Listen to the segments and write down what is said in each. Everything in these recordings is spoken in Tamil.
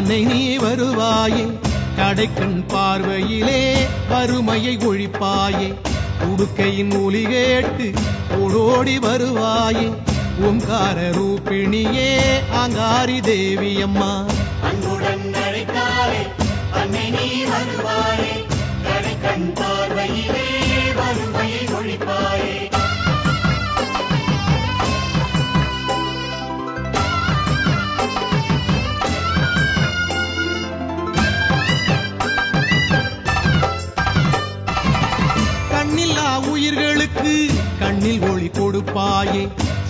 அழைத்தாலே அன்னை நீ வருவாயே? கடைக்கண் பார்வையிலே வறுமையை ஒழிப்பாயே. உடுக்கையின் ஒளி கேட்டு ஓடோடி வருவாயே. ஓங்கார ரூபிணியே அங்காரி தேவி அம்மா அன்புடன் அழைத்தாலே அன்னை நீ வருவாயே. கடைக்கண்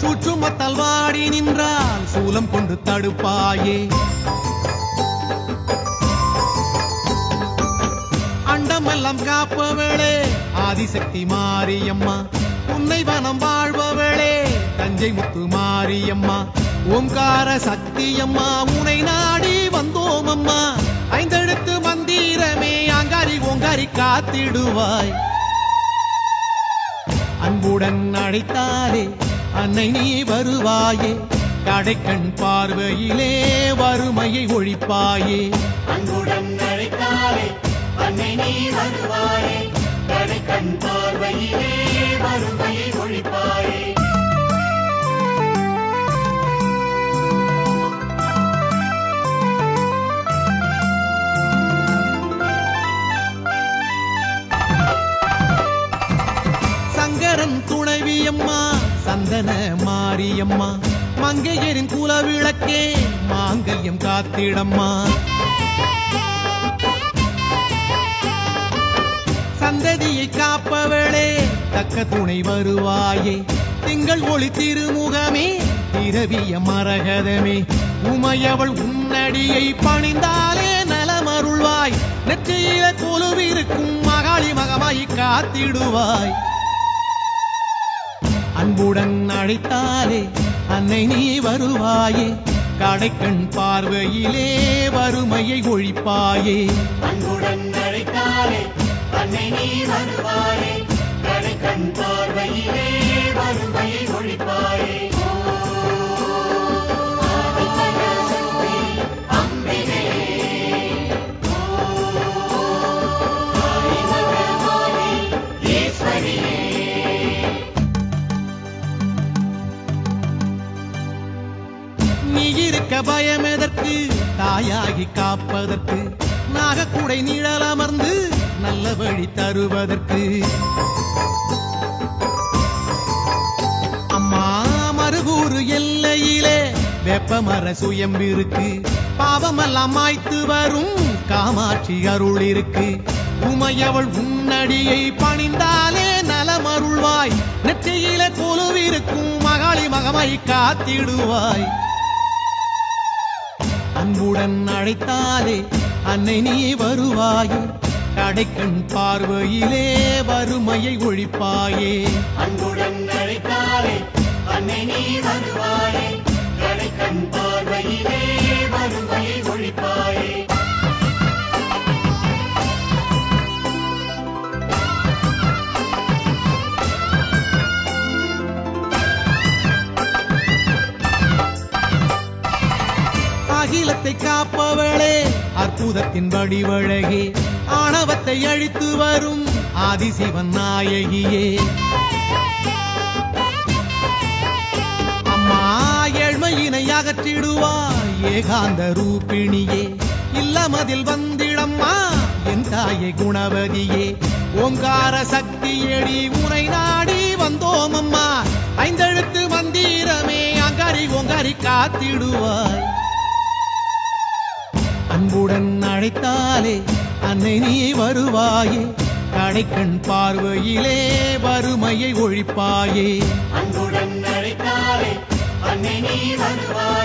சுற்றுமத்தால் வாடி நின்றால் சூலம் கொண்டு தடுப்பாயே. அண்டமெல்லாம் காப்பவளே ஆதிசக்தி மாரியம்மா. உன்னை வனம் வாழ்பவளே தஞ்சை முத்து மாரியம்மா. ஓம்கார சக்தியம்மா உனை நாடி வந்தோம் அம்மா ஐந்தெழுத்து மந்திரமே அங்காரி ஓங்காரி காத்திடுவாய். அன்புடன் அழைத்தாலே அன்னை நீ வருவாயே. கடைக்கண் பார்வையிலே வறுமையை ஒழிப்பாயே. அன்புடன் அழைத்தாலே அன்னை நீ வருவாயே. கடைக்கண் பார்வையிலே வறுமையை ஒழிப்பாயே. சங்கரன் துணைவியம்மா சந்தன மாரியம்மா மங்கையரின் குலவிளக்கே மாங்கல்யம் காத்திடம்மா. சந்ததியை காப்பவளே தக்க துணை வருவாயே. திங்கள் ஒளி திருமுகமே திரவிய மரகதமே. உமையவள் உன்னடியை பணிந்தாலே நலமருள்வாய் நெற்றியில கொலுவிருக்கும் மகாளி மகமாய் காத்திடுவாய். அன்புடன் அழைத்தாலே அன்னை நீ வருவாயே. கடைக்கண் பார்வையிலே வறுமையை ஒழிப்பாயே. அன்புடன் அழைத்தாலே அன்னை நீ வருவாயே. கடைக்கண் பார்வையிலே வறுமை தருவதற்கு. அம்மா மறுகூறு எல்லையிலே வெப்பமர சுயம் இருக்கு பாவமெல்லாம் மாய்த்து வரும் காமாட்சி அருள் இருக்கு உமையவள் உன்னடியை பணிந்தாலே நலமருள்வாய். நெற்றியில கொலுவிருக்கும் மகாளி மகமை காத்திடுவாய். அன்புடன் அழைத்தாலே அன்னை நீ வருவாயே. கடைக்கண் பார்வையிலே வறுமையை ஒழிப்பாயே. அன்புடன் அழைத்தாலே அன்னை நீ வருவாயே கடைக்கண் பார்வையிலே வறுமையை ஒழிப்பாயே. அகிலத்தை காப்பவளே அற்புதத்தின் வடிவழகே ஆணவத்தை அழித்து வரும் ஆதிசிவன் நாயகியே. அம்மா ஏழ்மையினை அகற்றிடுவாய் ஏகாந்த ரூபிணியே. இல்லமதில் வந்திடம்மா என் தாயை குணவதியே. ஓங்கார சக்தி எடி உரை நாடி வந்தோம் அம்மா ஐந்தெழுத்து மந்திரமே அங்காரி ஓங்காரி காத்திடுவாய். அன்புடன் அழைத்தாலே அன்னை நீ வருவாயே. கடைக்கண் பார்வையிலே வறுமையை ஒழிப்பாயே. அன்புடன் அழைத்தாலே அன்னை நீ வருவாயே.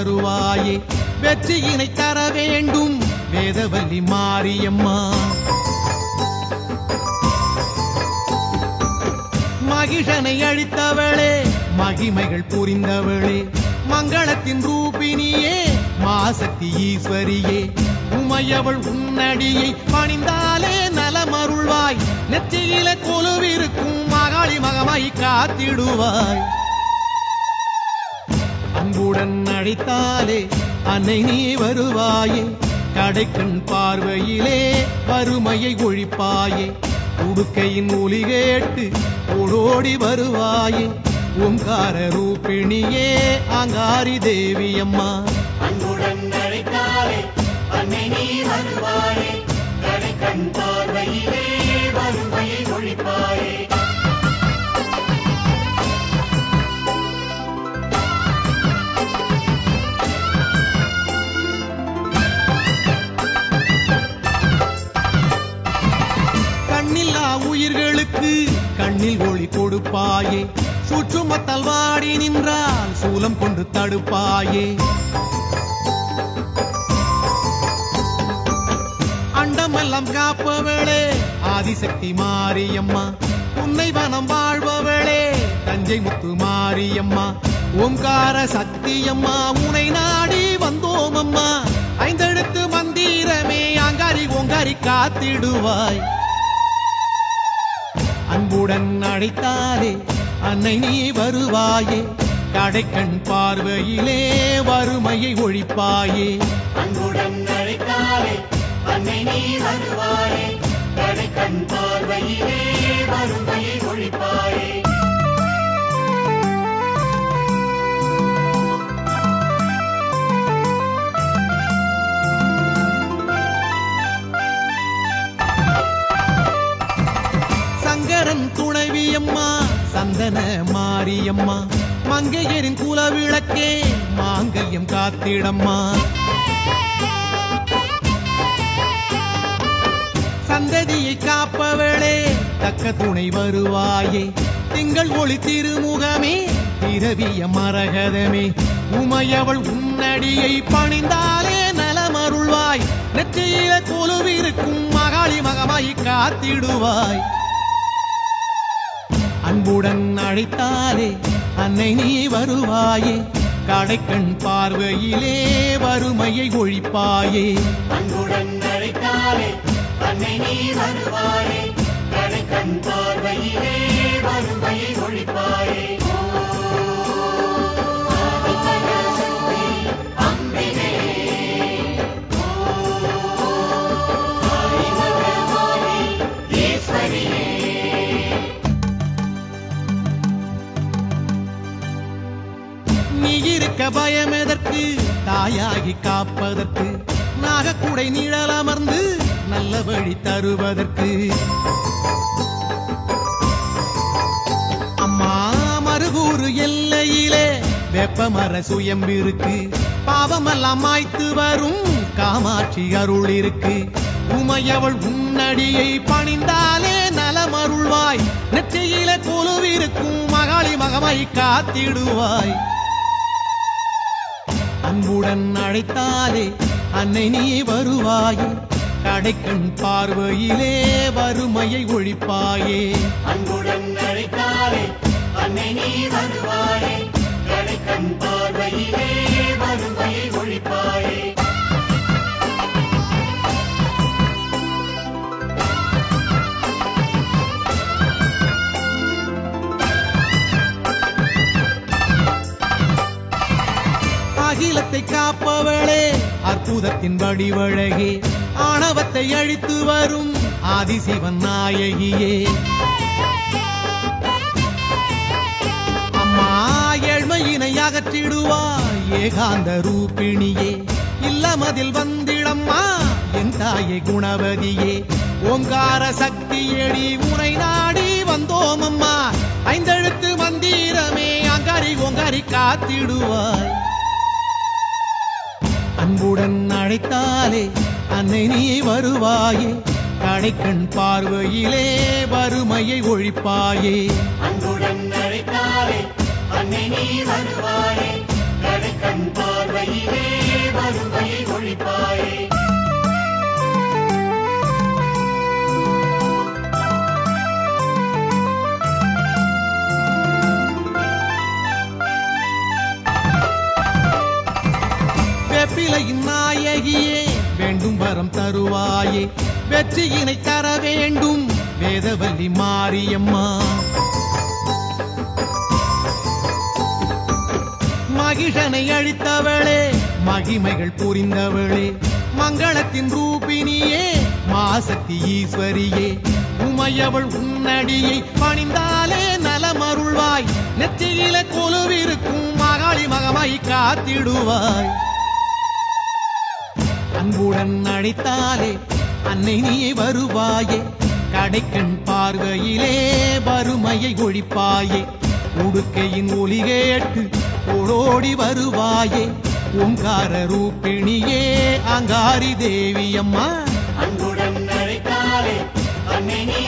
தருவாயே. வெற்றியினை தர வேண்டும். வேதவல்லி மாரியம்மா. மகிஷனை அழித்தவளே மகிமைகள் புரிந்தவளே. மங்களத்தின் ரூபினியே மாசக்தி ஈஸ்வரியே. உமையவள் உன்னடியை பணிந்தாலே நலமருள்வாய். நெற்றியில கொலுவிருக்கும் மகாளி மகமாய் காத்திடுவாய். அன்புடன் அழைத்தாலே அன்னை நீ வருவாயே. கடைக்கண் பார்வையிலே வறுமையை ஒழிப்பாயே. உடுக்கையின் ஒளி கேட்டு ஓடோடி வருவாயே. ஓங்கார ரூபிணியே அங்காரி தேவி அம்மா சுற்றுமத்தல் வாடி நின்றால் சூலம் கொண்டு தடுப்பாயே. அண்டமெல்லாம் காப்பவளே ஆதிசக்தி மாரியம்மா. உன்னை வனம் வாழ்பவளே தஞ்சை முத்து மாரியம்மா. ஓங்கார சக்தியம்மா உனை நாடி வந்தோம் அம்மா ஐந்தெழுத்து மந்திரமே அங்காரி ஓங்காரி காத்திடுவாய். அன்புடன் அழைத்தாரே அன்னை நீ வருவாயே. கடைக்கண் பார்வையிலே வறுமையை ஒழிப்பாயே. அன்புடன் அழைத்தாலே அன்னை நீ வருவாயே. கடைக்கண் பார்வையிலே வறுமையை ஒழிப்பாயே. மாரியம்மா மங்கையரின் குல விளக்கே மாங்கல்யம் காத்திடம்மா. சந்ததியை காப்பவளே தக்க துணை வருவாயே. திங்கள் ஒளி திருமுகமே திரவிய மரகதமே. உமையவள் உன்னடியை பணிந்தாலே நலமருள்வாய். நெற்றியில கொலுவிருக்கும் மகாளி மகமாய் காத்திடுவாய். அன்புடன் அழைத்தாலே அன்னை நீ வருவாயே. கடைக்கண் பார்வையிலே வறுமையை ஒழிப்பாயே. அன்புடன் அழைத்தாலே அன்னை நீ வருவாயே. கடைக்கண் பார்வையிலே வறுமையை ஒழிப்பாயே. கேட்க பயம் எதற்கு? தாயாகி காப்பதற்கு. நாகக்குடை நிழல் அமர்ந்து நல்ல வழி தருவதற்கு. அம்மா மறுகூறு எல்லையிலே வெப்பமர சுயம்பிருக்கு. பாவமெல்லாம் மாய்த்து வரும் காமாட்சி அருள் இருக்கு உமையவள் உன்னடியை பணிந்தாலே நலமருள்வாய் நெற்றியில கொலுவிருக்கும் மகாளி மகமை காத்திடுவாய். அன்புடன் அழைத்தாலே அன்னை நீ வருவாயே. கடைக்கண் பார்வையிலே வறுமையை ஒழிப்பாயே. அன்புடன் அழைத்தாலே அன்னை நீ வருவாயே. ஆணவத்தின் வடிவழகே ஆணவத்தை அழித்து வரும் ஆதிசிவன் நாயகியே. அம்மா ஏழ்மையினை அகற்றிடுவாய் ஏகாந்த ரூபிணியே. இல்லமதில் வந்திடம்மா என் தாயை குணவதியே. ஓங்கார சக்தி எடி உனை நாடி வந்தோம் அம்மா ஐந்தெழுத்து மந்திரமே அங்காரி ஓங்காரி காத்திடுவாய். அன்புடன் அழைத்தாலே அன்னை நீ வருவாயே. கடைக்கண் பார்வையிலே வறுமையை ஒழிப்பாயே. அன்புடன் அழைத்தாலே அன்னை நீ வருவாயே. கடைக்கண் பார்வையிலே வறுமையை ஒழிப்பாயே. தருவாயே. வெற்றியினை தர வேண்டும். வேதவல்லி மாரியம்மா. மகிஷனை அழித்தவளே மகிமைகள் புரிந்தவளே. மங்களத்தின் ரூபினியே மாசக்தி ஈஸ்வரியே. உமையவள் உன்னடியை பணிந்தாலே நலமருள்வாய் நெற்றியில கொலுவிருக்கும் மகாளி மகமாய் காத்திடுவாய். அன்புடன் அழைத்தாலே அன்னை நீ வருவாயே. கடைக்கண் பார்வையிலே வறுமையை ஒழிப்பாயே. உடுக்கையின் ஒளி கேட்டு ஓடோடி வருவாயே. ஓங்கார ரூபிணியே அங்காரி தேவி அம்மா அன்புடன் அழைத்தாலே அன்னை நீ